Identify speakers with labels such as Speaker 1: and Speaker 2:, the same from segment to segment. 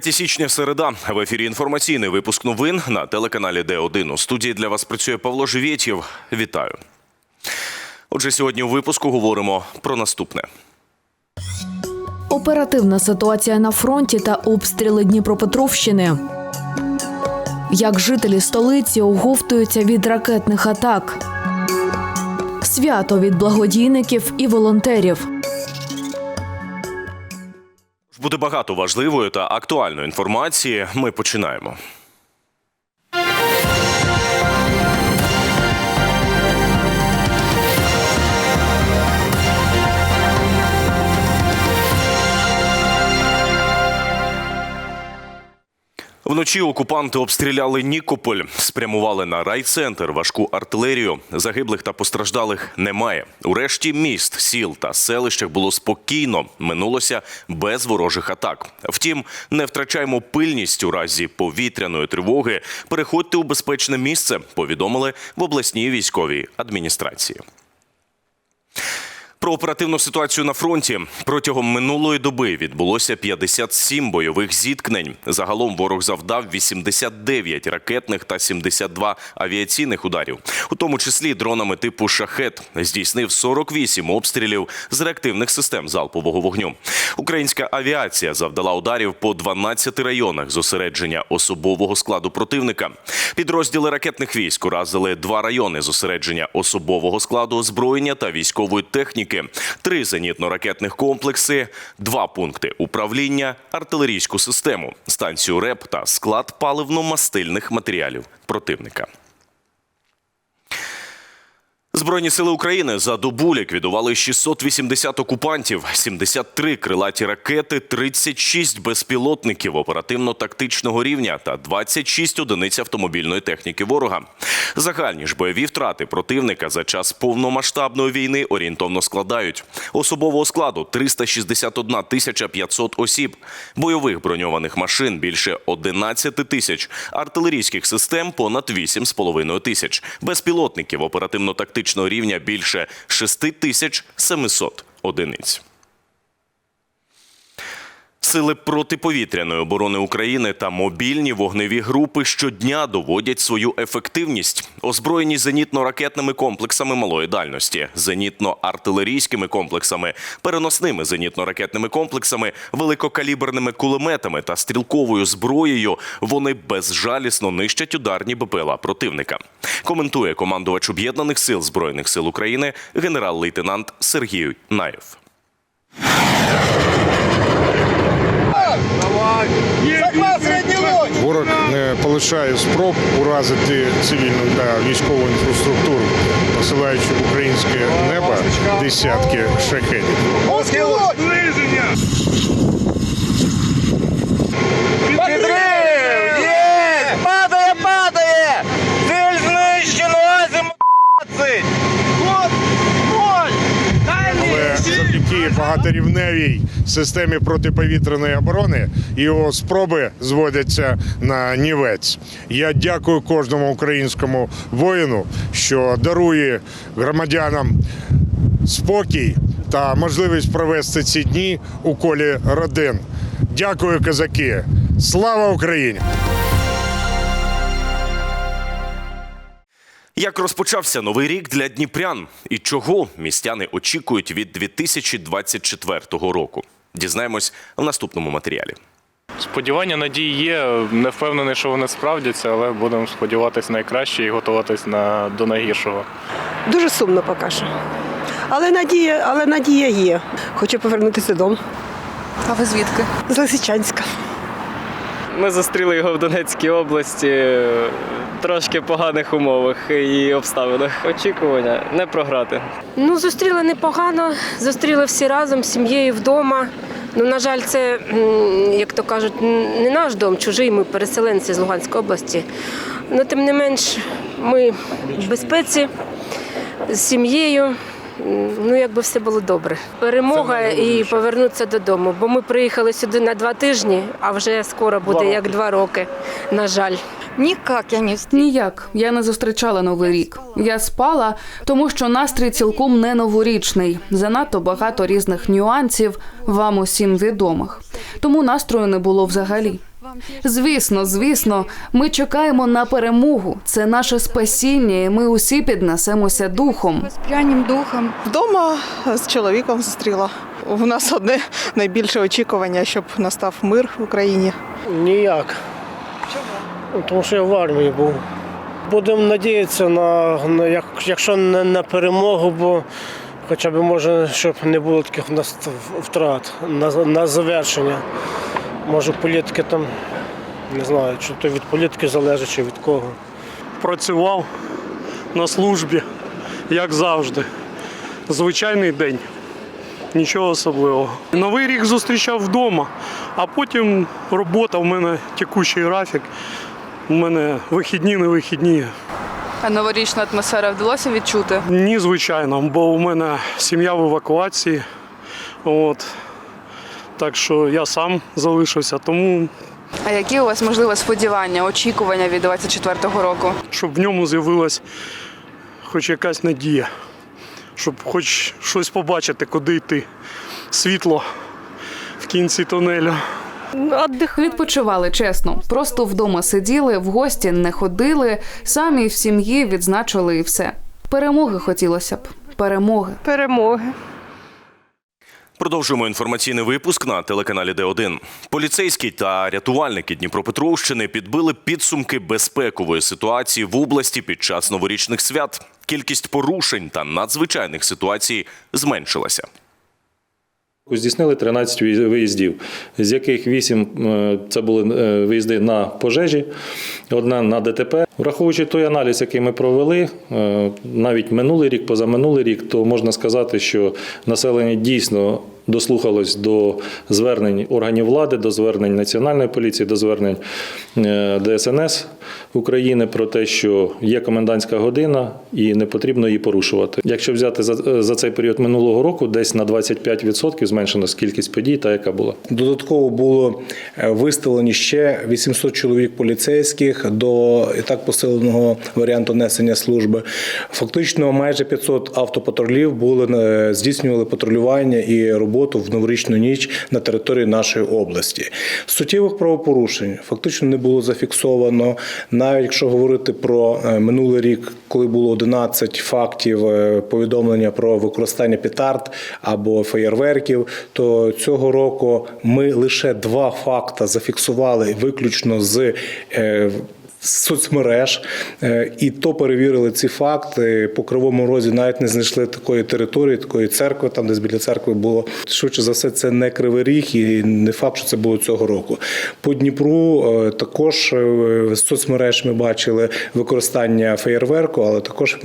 Speaker 1: 3 січня середа. В ефірі інформаційний випуск новин на телеканалі Д1. У студії для вас працює Павло Живєтєв. Вітаю. Отже, сьогодні у випуску говоримо про наступне.
Speaker 2: Оперативна ситуація на фронті та обстріли Дніпропетровщини. Як жителі столиці оговтуються від ракетних атак. Свято від благодійників і волонтерів.
Speaker 1: Буде багато важливої та актуальної інформації. Ми починаємо. Вночі окупанти обстріляли Нікополь, спрямували на райцентр важку артилерію. Загиблих та постраждалих немає. Урешті міст, сіл та селищах було спокійно. Минулося без ворожих атак. Втім, не втрачаємо пильність у разі повітряної тривоги. Переходьте у безпечне місце. Повідомили в обласній військовій адміністрації. Про оперативну ситуацію на фронті протягом минулої доби відбулося 57 бойових зіткнень. Загалом ворог завдав 89 ракетних та 72 авіаційних ударів, у тому числі дронами типу шахет. Здійснив 48 обстрілів з реактивних систем залпового вогню. Українська авіація завдала ударів по 12 районах зосередження особового складу противника. Підрозділи ракетних військ уразили два райони зосередження особового складу озброєння та військової техніки, три зенітно-ракетних комплекси, два пункти управління, артилерійську систему, станцію РЕП та склад паливно-мастильних матеріалів противника. Збройні сили України за добу ліквідували 680 окупантів, 73 крилаті ракети, 36 безпілотників оперативно-тактичного рівня та 26 одиниць автомобільної техніки ворога. Загальні ж бойові втрати противника за час повномасштабної війни орієнтовно складають особового складу 361 тисяча 500 осіб, бойових броньованих машин більше 11 тисяч, артилерійських систем понад 8,5 тисяч, безпілотників оперативно-тактичного рівня більше 6700 одиниць. Сили протиповітряної оборони України та мобільні вогневі групи щодня доводять свою ефективність, озброєні зенітно-ракетними комплексами малої дальності, зенітно-артилерійськими комплексами, переносними зенітно-ракетними комплексами, великокаліберними кулеметами та стрілковою зброєю. Вони безжалісно нищать ударні БПЛА противника. Коментує командувач об'єднаних сил збройних сил України генерал-лейтенант Сергій Наєв.
Speaker 3: Ворог не полишає спроб уразити цивільну та військову інфраструктуру, посилаючи в українське небо десятки шахедів.
Speaker 4: Є! Падає, падає! Ціль знищено! Азим 20!
Speaker 3: Завдяки багаторівневій системі протиповітряної оборони його спроби зводяться на нівець. Я дякую кожному українському воїну, що дарує громадянам спокій та можливість провести ці дні у колі родин. Дякую, козаки! Слава Україні!
Speaker 1: Як розпочався новий рік для дніпрян і чого містяни очікують від 2024 року? Дізнаємось в наступному матеріалі.
Speaker 5: Сподівання, надії є. Не впевнений, що вони справдяться, але будемо сподіватися найкраще і готуватись на, до найгіршого.
Speaker 6: Дуже сумно поки що. Але надія, але надія є. Хочу повернутися додому.
Speaker 7: А ви звідки?
Speaker 6: З Лисичанська.
Speaker 8: Ми зустріли його в Донецькій області в трошки поганих умовах і обставинах. Очікування не програти.
Speaker 9: Ну, зустріли непогано, зустріли всі разом з сім'єю вдома. Ну, на жаль, це, як то кажуть, не наш дом, чужий, ми переселенці з Луганської області. Ну, тим не менш, ми в безпеці з сім'єю. Ну, якби все було добре. Перемога і повернутися додому. Бо ми приїхали сюди на два тижні, а вже скоро буде як два роки, на жаль.
Speaker 7: Никак я не.
Speaker 2: Ніяк я не зустрічала новий рік. Я спала, тому що настрій цілком не новорічний. Занадто багато різних нюансів, вам усім відомих. Тому настрою не було взагалі. Звісно, звісно, ми чекаємо на перемогу. Це наше спасіння, і ми усі піднесемося духом.
Speaker 7: Воспрянем духом.
Speaker 10: Вдома з чоловіком зустріла. У нас одне найбільше очікування, щоб настав мир в Україні.
Speaker 11: Ніяк. Чому? Тому що я в армії був. Будемо надіятися на, на як, якщо не на перемогу, бо хоча б може, щоб не було таких у нас втрат на, на завершення. Може політики там, не знаю, чи то від політики залежить, чи від кого.
Speaker 12: працював на службі, як завжди. Звичайний день. Нічого особливого. Новий рік зустрічав вдома, а потім робота, в мене текущий графік. У мене вихідні, не вихідні.
Speaker 7: А новорічну атмосферу вдалося відчути?
Speaker 12: Ні, звичайно, бо у мене сім'я в евакуації. От. Так що я сам залишився, тому
Speaker 7: А які у вас можливо сподівання, очікування від 24-го року?
Speaker 12: щоб в ньому з'явилась хоч якась надія, щоб хоч щось побачити, куди йти. Світло в кінці тунелю.
Speaker 2: Відпочивали чесно, просто вдома сиділи, в гості не ходили, самі в сім'ї відзначили і все. Перемоги хотілося б. Перемоги.
Speaker 6: Перемоги.
Speaker 1: Продовжуємо інформаційний випуск на телеканалі Д1. Поліцейські та рятувальники Дніпропетровщини підбили підсумки безпекової ситуації в області під час новорічних свят. Кількість порушень та надзвичайних ситуацій зменшилася.
Speaker 13: Здійснили 13 виїз- виїздів, з яких 8 е, це були е, виїзди на пожежі, одна на ДТП. Враховуючи той аналіз, який ми провели, е, навіть минулий рік, позаминулий рік, то можна сказати, що населення дійсно дослухалось до звернень органів влади, до звернень Національної поліції, до звернень е, ДСНС України про те, що є комендантська година і не потрібно її порушувати. Якщо взяти за, за цей період минулого року, десь на 25% зменшилась кількість подій, та яка була.
Speaker 4: Додатково було е, виставлені ще 800 чоловік поліцейських до і так посиленого варіанту несення служби. Фактично, майже 500 автопатрулів були е, здійснювали патрулювання і роботу в новорічну ніч на території нашої області. Суттєвих правопорушень фактично не було зафіксовано. Навіть якщо говорити про е, минулий рік, коли було 11 фактів е, повідомлення про використання петард або феєрверків, то цього року ми лише два факти зафіксували виключно з. Е, соцмереж Е, і то перевірили ці факти по кривому розі. Навіть не знайшли такої території, такої церкви, там десь біля церкви було швидше за все. Це не кривий ріг, і не факт, що це було цього року. По Дніпру е, також е, з соцмереж ми бачили використання феєрверку, але також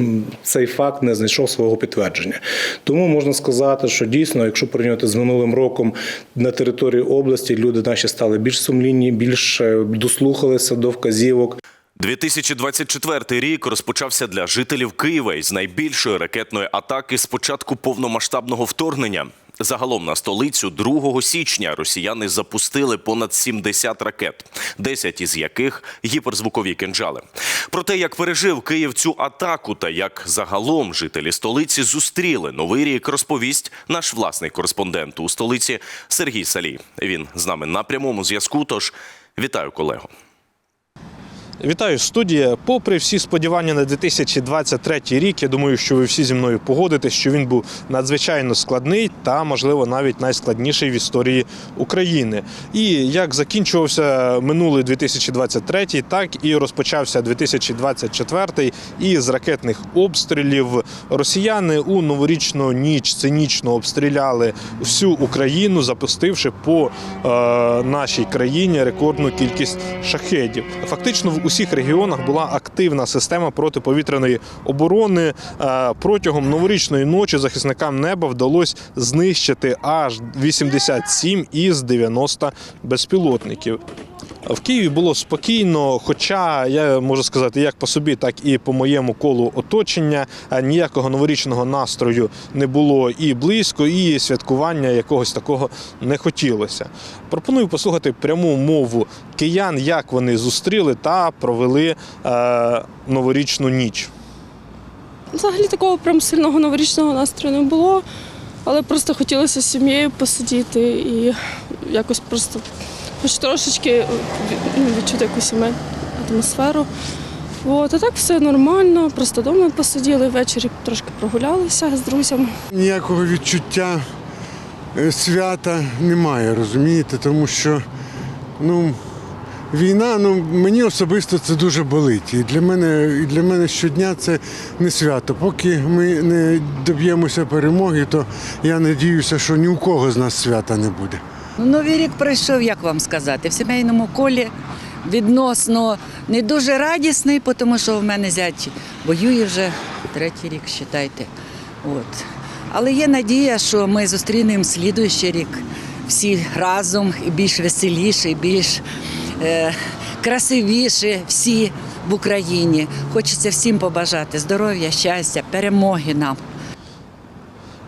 Speaker 4: цей факт не знайшов свого підтвердження. Тому можна сказати, що дійсно, якщо порівняти з минулим роком на території області, люди наші стали більш сумлінні, більш е, дослухалися до вказівок.
Speaker 1: 2024 рік розпочався для жителів Києва із найбільшої ракетної атаки з початку повномасштабного вторгнення. Загалом на столицю 2 січня росіяни запустили понад 70 ракет, 10 із яких гіперзвукові кинджали. Про те, як пережив Київ цю атаку та як загалом жителі столиці зустріли новий рік, розповість наш власний кореспондент у столиці Сергій Салій. Він з нами на прямому зв'язку. Тож вітаю колего.
Speaker 14: Вітаю студія. Попри всі сподівання на 2023 рік, я думаю, що ви всі зі мною погодитесь, що він був надзвичайно складний та, можливо, навіть найскладніший в історії України. І як закінчувався минулий 2023, так і розпочався 2024 із ракетних обстрілів. Росіяни у новорічну ніч цинічно обстріляли всю Україну, запустивши по е, нашій країні рекордну кількість шахедів. Фактично в усіх регіонах була активна система протиповітряної оборони. Е, Протягом новорічної ночі захисникам неба вдалося знищити аж 87 із 90 безпілотників. В Києві було спокійно, хоча я можу сказати, як по собі, так і по моєму колу оточення. Ніякого новорічного настрою не було і близько, і святкування якогось такого не хотілося. Пропоную послухати пряму мову киян, як вони зустріли та провели е, новорічну ніч.
Speaker 15: Взагалі такого прям сильного новорічного настрою не було, але просто хотілося з сім'єю посидіти і якось просто хоч трошечки ну, відчути якусь сімейну атмосферу. От, а так все нормально, просто вдома посиділи, ввечері трошки прогулялися з друзями.
Speaker 16: Ніякого відчуття е, свята немає, розумієте, тому що ну, війна, ну, мені особисто це дуже болить. І для мене, і для мене щодня це не свято. Поки ми не доб'ємося перемоги, то я надіюся, що ні у кого з нас свята не буде.
Speaker 17: Ну, Новий рік пройшов, як вам сказати, в сімейному колі відносно не дуже радісний, тому що в мене зять воює вже третій рік, вважайте. От. Але є надія, що ми зустрінемо слідуючий рік всі разом і більш веселіше, і більш е, красивіше всі в Україні. Хочеться всім побажати здоров'я, щастя, перемоги нам.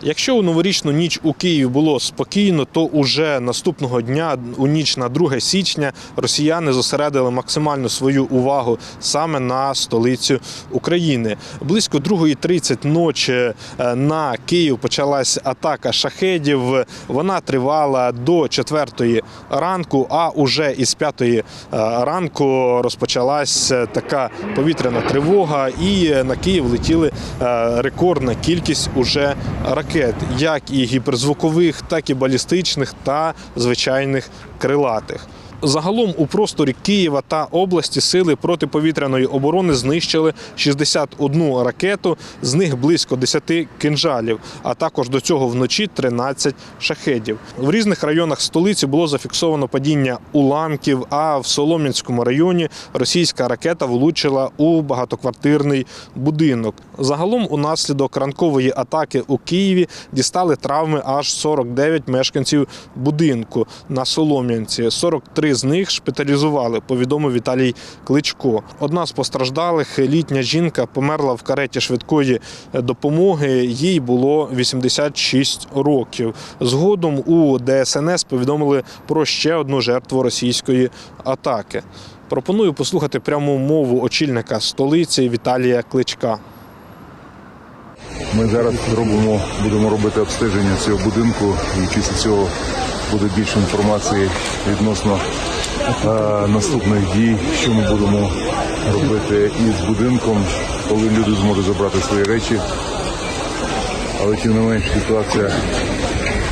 Speaker 14: Якщо у новорічну ніч у Києві було спокійно, то уже наступного дня, у ніч на 2 січня, росіяни зосередили максимальну свою увагу саме на столицю України. Близько 2.30 ночі е, на Київ почалась атака шахедів. Вона тривала до 4 ранку, а уже із 5 ранку розпочалась е, така повітряна тривога, і на Київ летіли е, рекордна кількість уже ракет, як і гіперзвукових, так і балістичних та звичайних крилатих. Загалом у просторі Києва та області сили протиповітряної оборони знищили 61 ракету, з них близько 10 кинжалів, а також до цього вночі 13 шахедів. В різних районах столиці було зафіксовано падіння уламків. А в Солом'янському районі російська ракета влучила у багатоквартирний будинок. Загалом, унаслідок ранкової атаки у Києві дістали травми аж 49 мешканців будинку на Солом'янці. 43 з них шпиталізували, повідомив Віталій Кличко. Одна з постраждалих, літня жінка, померла в кареті швидкої допомоги. Їй було 86 років. Згодом у ДСНС повідомили про ще одну жертву російської атаки. Пропоную послухати пряму мову очільника столиці Віталія Кличка.
Speaker 18: Ми зараз робимо, будемо робити обстеження цього будинку, і після цього буде більше інформації відносно е, наступних дій, що ми будемо робити із будинком, коли люди зможуть забрати свої речі. Але тим не менш ситуація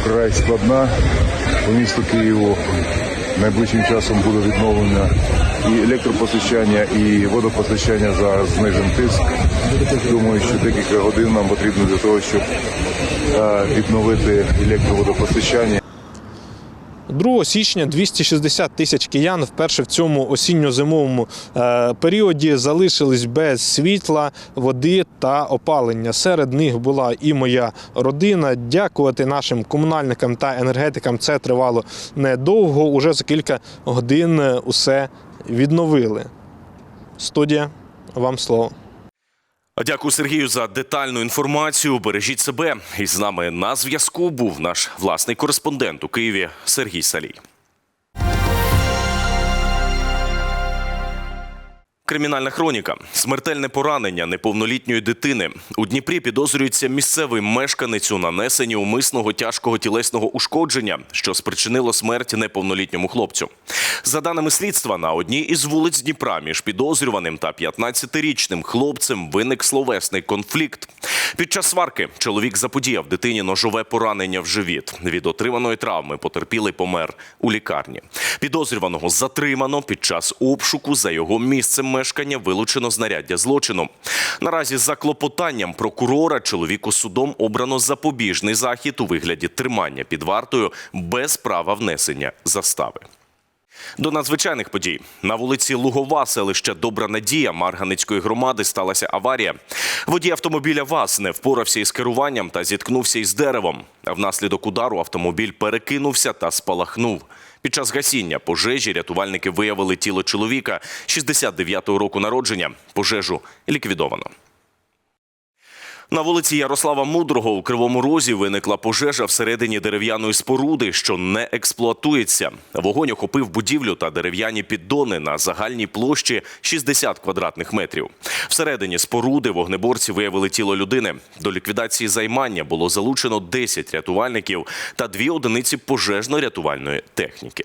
Speaker 18: вкрай складна. По місту Києву найближчим часом буде відновлення і електропостачання, і водопостачання за знижен тиск. Думаю, що декілька годин нам потрібно для того, щоб е, відновити електроводопостачання.
Speaker 14: 2 січня 260 тисяч киян вперше в цьому осінньо-зимовому е, періоді залишились без світла, води та опалення. Серед них була і моя родина. Дякувати нашим комунальникам та енергетикам це тривало недовго. Уже за кілька годин е, усе відновили. Студія, вам слово.
Speaker 1: Дякую Сергію за детальну інформацію. Бережіть себе. І з нами на зв'язку був наш власний кореспондент у Києві Сергій Салій. Кримінальна хроніка, смертельне поранення неповнолітньої дитини. У Дніпрі підозрюється місцевий мешканець у нанесенні умисного тяжкого тілесного ушкодження, що спричинило смерть неповнолітньому хлопцю. За даними слідства, на одній із вулиць Дніпра між підозрюваним та 15-річним хлопцем виник словесний конфлікт. Під час сварки чоловік заподіяв дитині ножове поранення в живіт. Від отриманої травми потерпілий помер у лікарні. Підозрюваного затримано під час обшуку за його місцем мешкання вилучено знаряддя злочину. Наразі за клопотанням прокурора чоловіку судом обрано запобіжний захід у вигляді тримання під вартою без права внесення застави. До надзвичайних подій на вулиці Лугова, селища Добра Надія Марганицької громади сталася аварія. Водій автомобіля ВАЗ не впорався із керуванням та зіткнувся із деревом. Внаслідок удару автомобіль перекинувся та спалахнув. Під час гасіння пожежі рятувальники виявили тіло чоловіка 69-го року народження. Пожежу ліквідовано. На вулиці Ярослава Мудрого у Кривому Розі виникла пожежа всередині дерев'яної споруди, що не експлуатується. Вогонь охопив будівлю та дерев'яні піддони на загальній площі 60 квадратних метрів. Всередині споруди вогнеборці виявили тіло людини. До ліквідації займання було залучено 10 рятувальників та дві одиниці пожежно-рятувальної техніки.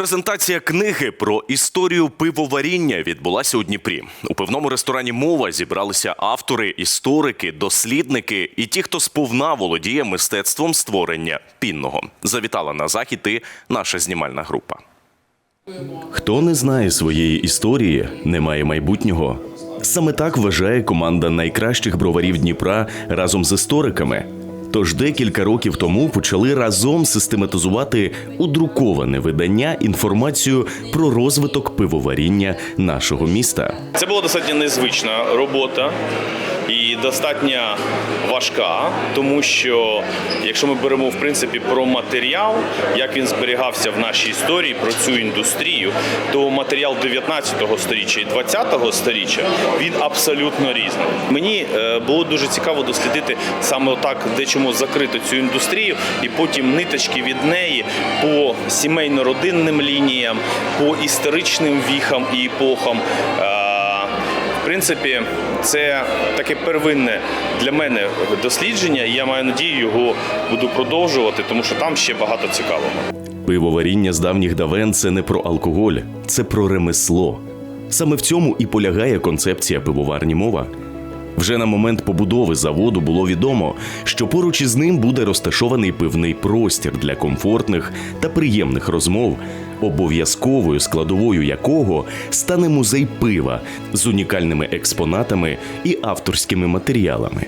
Speaker 1: Презентація книги про історію пивоваріння відбулася у Дніпрі. У пивному ресторані Мова зібралися автори, історики, дослідники і ті, хто сповна володіє мистецтвом створення пінного. Завітала на захід і наша знімальна група. Хто не знає своєї історії, не має майбутнього. Саме так вважає команда найкращих броварів Дніпра разом з істориками. Тож декілька років тому почали разом систематизувати у друковане видання інформацію про розвиток пивоваріння нашого міста.
Speaker 19: Це була достатньо незвична робота і достатньо важка, тому що якщо ми беремо в принципі про матеріал, як він зберігався в нашій історії про цю індустрію, то матеріал 19 століття і 20 століття він абсолютно різний. Мені е, було дуже цікаво дослідити саме так, де чому закрито цю індустрію, і потім ниточки від неї по сімейно-родинним лініям, по історичним віхам і епохам. Е, в принципі, це таке первинне для мене дослідження, і я маю надію, його буду продовжувати, тому що там ще багато цікавого.
Speaker 1: Пивоваріння з давніх давен це не про алкоголь, це про ремесло. Саме в цьому і полягає концепція пивоварні мова. Вже на момент побудови заводу було відомо, що поруч із ним буде розташований пивний простір для комфортних та приємних розмов, обов'язковою складовою якого стане музей пива з унікальними експонатами і авторськими матеріалами.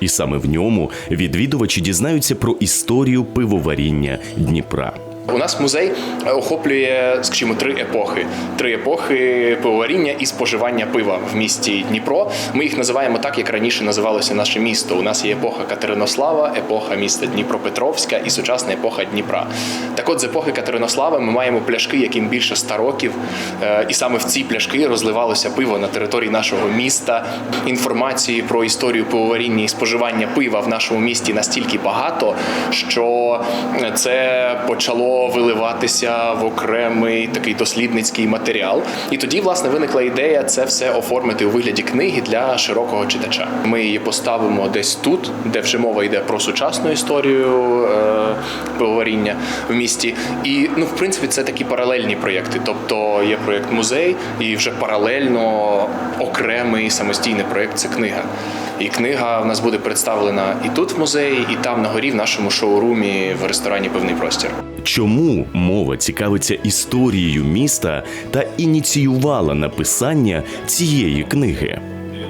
Speaker 1: І саме в ньому відвідувачі дізнаються про історію пивоваріння Дніпра.
Speaker 20: У нас музей охоплює, скажімо, три епохи: три епохи пивоваріння і споживання пива в місті Дніпро. Ми їх називаємо так, як раніше називалося наше місто. У нас є епоха Катеринослава, епоха міста Дніпропетровська і сучасна епоха Дніпра. Так от з епохи Катеринослава ми маємо пляшки, яким більше 100 років, Е, і саме в ці пляшки розливалося пиво на території нашого міста. Інформації про історію пивоваріння і споживання пива в нашому місті настільки багато, що це почало виливатися в окремий такий дослідницький матеріал. І тоді, власне, виникла ідея це все оформити у вигляді книги для широкого читача. Ми її поставимо десь тут, де вже мова йде про сучасну історію е, пивоваріння в місті. І ну, в принципі, це такі паралельні проєкти. Тобто є проєкт музей, і вже паралельно окремий самостійний проєкт це книга. І книга в нас буде представлена і тут в музеї, і там на горі в нашому шоурумі в ресторані Пивний простір.
Speaker 1: Чому мова цікавиться історією міста та ініціювала написання цієї книги?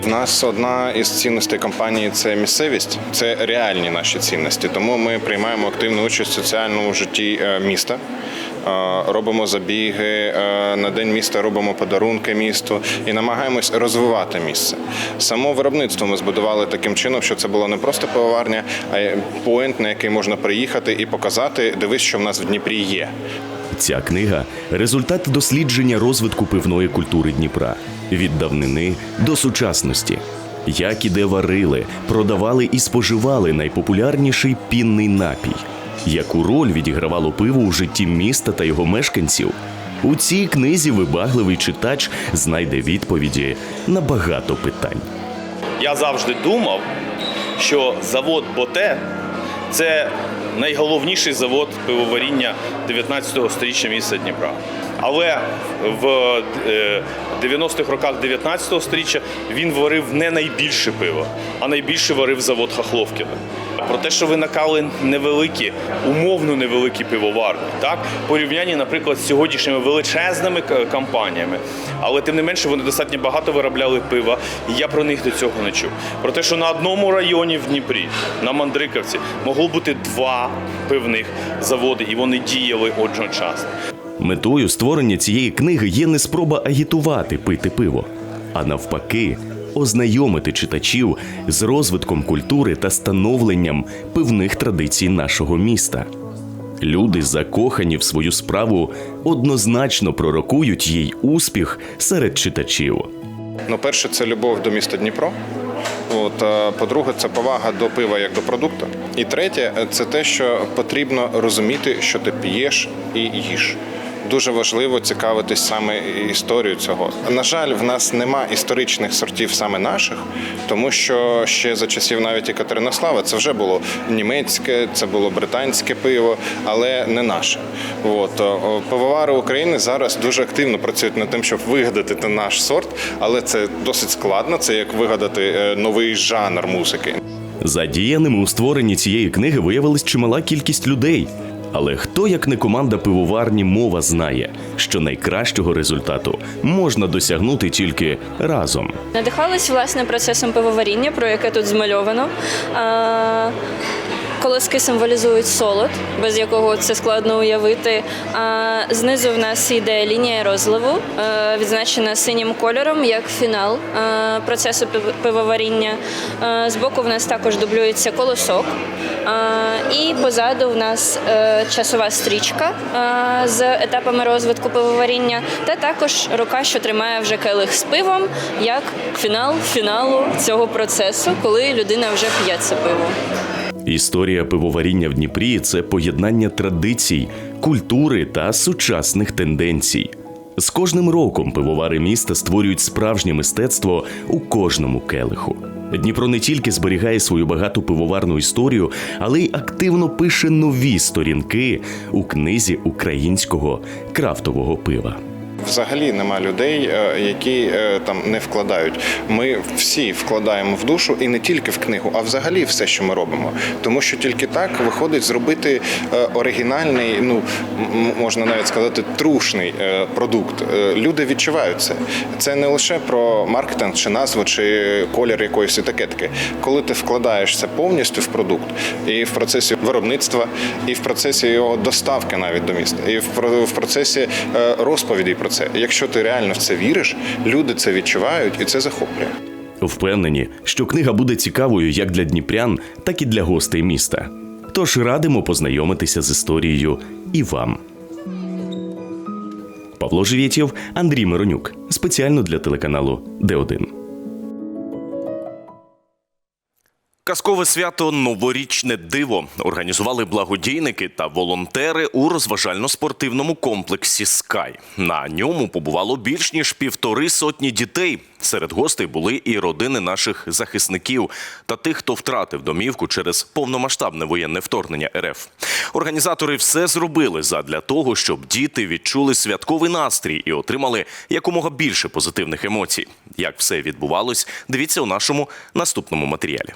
Speaker 21: В нас одна із цінностей компанії це місцевість, це реальні наші цінності. Тому ми приймаємо активну участь в соціальному житті е, міста. Робимо забіги е, на день міста, робимо подарунки місту і намагаємось розвивати місце. Само виробництво ми збудували таким чином, що це було не просто пивоварня, а поінт, на який можна приїхати і показати, дивись, що в нас в Дніпрі є.
Speaker 1: Ця книга результат дослідження розвитку пивної культури Дніпра від давнини до сучасності. Як і де варили, продавали і споживали найпопулярніший пінний напій. Яку роль відігравало пиво у житті міста та його мешканців? У цій книзі вибагливий читач знайде відповіді на багато питань.
Speaker 19: Я завжди думав, що завод Боте це найголовніший завод пивоваріння 19 століття міста Дніпра. Але в е, 90-х роках 19 століття він варив не найбільше пиво, а найбільше варив завод Хахловкіна. Про те, що виникали невеликі, умовно невеликі пивоварні, так порівнянні, наприклад, з сьогоднішніми величезними компаніями. Але тим не менше вони достатньо багато виробляли пива, і я про них до цього не чув. Про те, що на одному районі в Дніпрі, на Мандриковці, могло бути два пивних заводи, і вони діяли одночасно.
Speaker 1: Метою створення цієї книги є не спроба агітувати пити пиво, а навпаки, ознайомити читачів з розвитком культури та становленням пивних традицій нашого міста. Люди, закохані в свою справу, однозначно пророкують їй успіх серед читачів.
Speaker 21: Ну, перше, це любов до міста Дніпро. От, по-друге, це повага до пива як до продукту. І третє, це те, що потрібно розуміти, що ти п'єш і їш. Дуже важливо цікавитись саме історією цього. На жаль, в нас нема історичних сортів саме наших, тому що ще за часів навіть і Катеринослава це вже було німецьке, це було британське пиво, але не наше. От пивовари України зараз дуже активно працюють над тим, щоб вигадати наш сорт, але це досить складно. Це як вигадати е, новий жанр музики.
Speaker 1: Задіяними у створенні цієї книги виявилась чимала кількість людей. Але хто, як не команда пивоварні, мова знає, що найкращого результату можна досягнути тільки разом.
Speaker 22: Надихалась власне процесом пивоваріння, про яке тут змальовано. Колоски символізують солод, без якого це складно уявити. А знизу в нас йде лінія розливу, е, відзначена синім кольором як фінал е, процесу пив- пивоваріння. Е, Збоку в нас також дублюється колосок. І позаду в нас часова стрічка з етапами розвитку пивоваріння, та також рука, що тримає вже келих з пивом, як фінал фіналу цього процесу, коли людина вже п'є це пиво.
Speaker 1: Історія пивоваріння в Дніпрі це поєднання традицій, культури та сучасних тенденцій. З кожним роком пивовари міста створюють справжнє мистецтво у кожному келиху. Дніпро не тільки зберігає свою багату пивоварну історію, але й активно пише нові сторінки у книзі українського крафтового пива.
Speaker 21: Взагалі нема людей, е, які е, там не вкладають. Ми всі вкладаємо в душу і не тільки в книгу, а взагалі все, що ми робимо. Тому що тільки так виходить зробити е, оригінальний, ну можна навіть сказати, трушний продукт. Люди відчувають це. Це не лише про маркетинг чи назву, чи колір якоїсь етикетки. Коли ти вкладаєшся повністю в продукт, і в процесі виробництва, і в процесі його доставки навіть до міста, і в процесі розповіді про це. Якщо ти реально в це віриш, люди це відчувають і це захоплює.
Speaker 1: Впевнені, що книга буде цікавою як для дніпрян, так і для гостей міста. Тож радимо познайомитися з історією і вам. Павло Живєтєв, Андрій Миронюк. Спеціально для телеканалу Д1. Казкове свято Новорічне диво організували благодійники та волонтери у розважально-спортивному комплексі Скай. На ньому побувало більш ніж півтори сотні дітей. Серед гостей були і родини наших захисників та тих, хто втратив домівку через повномасштабне воєнне вторгнення РФ. Організатори все зробили задля того, щоб діти відчули святковий настрій і отримали якомога більше позитивних емоцій. Як все відбувалось, дивіться у нашому наступному матеріалі.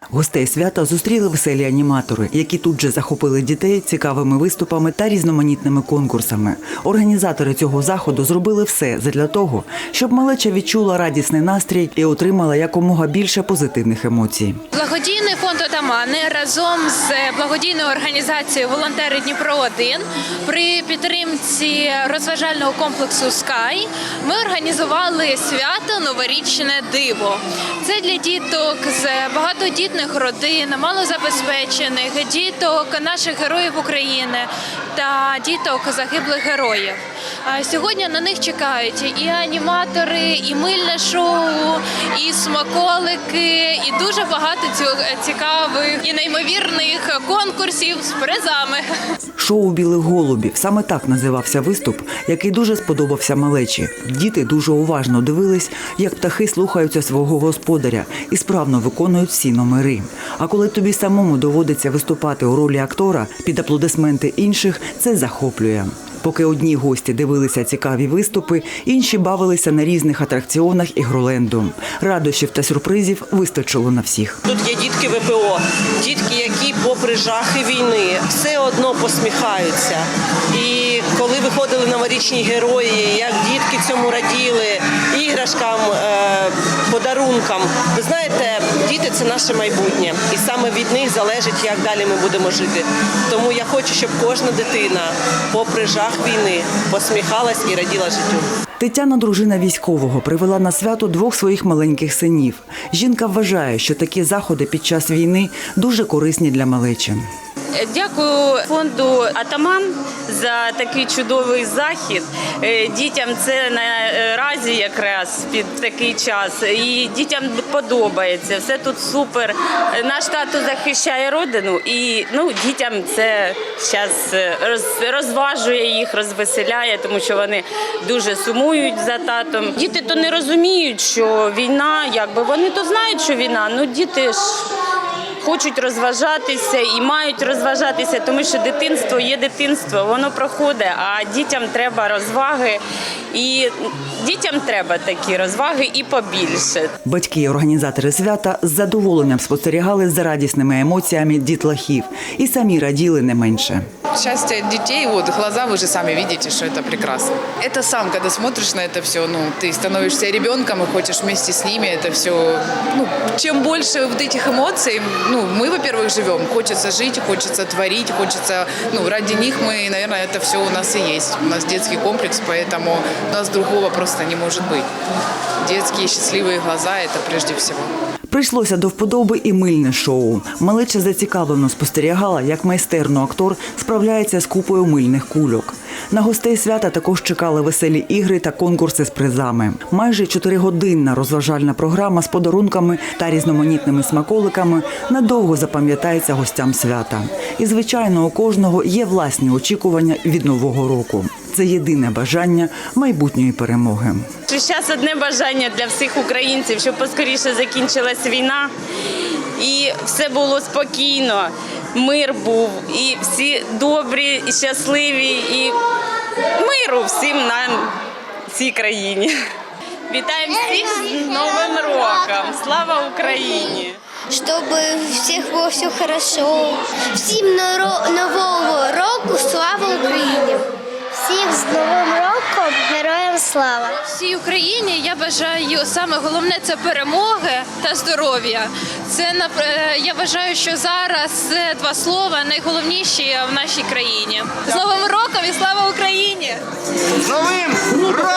Speaker 23: Гостей свята зустріли веселі аніматори, які тут же захопили дітей цікавими виступами та різноманітними конкурсами. Організатори цього заходу зробили все задля того, щоб малеча відчула радісний настрій і отримала якомога більше позитивних емоцій.
Speaker 24: Благодійний фонд Отамани разом з благодійною організацією Волонтери Дніпро 1 при підтримці розважального комплексу Скай ми організували свято Новорічне диво. Це для діток з багатодітних родин, малозабезпечених, діток наших героїв України та діток загиблих героїв. Сьогодні на них чекають і аніматори, і мильне шоу, і смаколики, і дуже багато цікавих і неймовірних конкурсів з призами.
Speaker 23: Шоу білих голубів саме так називався виступ, який дуже сподобався малечі. Діти дуже уважно дивились, як птахи слухаються свого господаря і справно виконують всі номери. А коли тобі самому доводиться виступати у ролі актора під аплодисменти інших, це захоплює. Поки одні гості дивилися цікаві виступи, інші бавилися на різних атракціонах ігроленду. Радощів та сюрпризів вистачило на всіх.
Speaker 25: Тут є дітки ВПО, дітки, які, попри жахи війни, все одно посміхаються. І коли виходили новорічні герої, як дітки цьому раділи. Іграшкам, е, подарункам. Ви знаєте, діти це наше майбутнє, і саме від них залежить, як далі ми будемо жити. Тому я хочу, щоб кожна дитина, попри жах війни, посміхалась і раділа життю.
Speaker 23: Тетяна, дружина військового, привела на свято двох своїх маленьких синів. Жінка вважає, що такі заходи під час війни дуже корисні для малечі.
Speaker 26: Дякую фонду Атаман за такий чудовий захід. Е, Дітям це наразі якраз під такий час. І дітям подобається. Все тут супер. Е, Наш тато захищає родину, і ну дітям це зараз розважує їх, розвеселяє, тому що вони дуже сумують за татом. Діти то не розуміють, що війна, якби вони то знають, що війна. Ну діти ж хочуть розважатися і мають розважатися, тому що дитинство є дитинство, воно проходить, а дітям треба розваги. І дітям треба такі розваги і побільше.
Speaker 23: Батьки і організатори свята з задоволенням спостерігали за радісними емоціями дітлахів і самі раділи не менше.
Speaker 27: Счастье детей, вот глаза, вы же сами видите, что это прекрасно. Это сам, когда смотришь на это все, ну, ты становишься ребенком и хочешь вместе с ними это все. Ну, чем больше вот этих эмоций, ну, мы, во-первых, живем, хочется жить, хочется творить, хочется, ну, ради них мы, наверное, это все у нас и есть. У нас детский комплекс, поэтому у нас другого просто не может быть. Детские счастливые глаза – это прежде всего.
Speaker 23: Прийшлося до вподоби і мильне шоу. Малеча зацікавлено спостерігала, як майстерно актор справляється з купою мильних кульок. На гостей свята також чекали веселі ігри та конкурси з призами. Майже чотиригодинна розважальна програма з подарунками та різноманітними смаколиками надовго запам'ятається гостям свята. І, звичайно, у кожного є власні очікування від нового року. Це єдине бажання майбутньої перемоги.
Speaker 26: Зараз одне бажання для всіх українців, щоб поскоріше закінчилась війна і все було спокійно, мир був, і всі добрі і щасливі, і миру всім нам цій країні. Вітаємо всіх з Новим роком! Слава Україні!
Speaker 28: Щоб у було все хорошо. Всім нового року слава Україні! Всіх з Новим роком героям слава!
Speaker 24: Всій Україні я бажаю саме головне це перемоги та здоров'я. Це е, я вважаю, що зараз це два слова найголовніші в нашій країні. З Новим роком і слава Україні!
Speaker 29: З новим роком!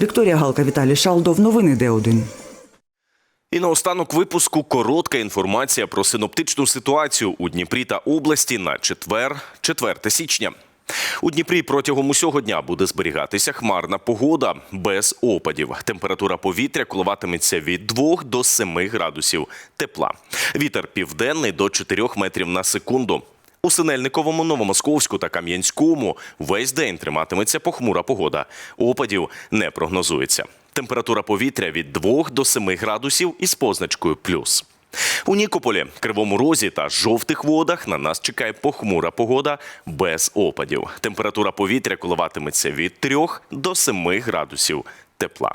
Speaker 23: Вікторія Галка, Віталій Шалдов. Новини Д1.
Speaker 1: І наостанок випуску коротка інформація про синоптичну ситуацію у Дніпрі та області на четвер, 4 січня. У Дніпрі протягом усього дня буде зберігатися хмарна погода без опадів. Температура повітря коливатиметься від 2 до 7 градусів тепла. Вітер південний до 4 метрів на секунду. У Синельниковому, Новомосковську та Кам'янському весь день триматиметься похмура погода. Опадів не прогнозується. Температура повітря від 2 до 7 градусів із позначкою плюс. У Нікополі, Кривому Розі та жовтих водах на нас чекає похмура погода без опадів. Температура повітря коливатиметься від 3 до 7 градусів тепла.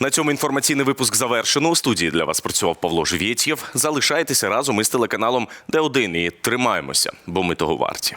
Speaker 1: На цьому інформаційний випуск завершено. У студії для вас працював Павло Живєтєв. Залишайтеся разом із телеканалом Д1 і тримаємося, бо ми того варті.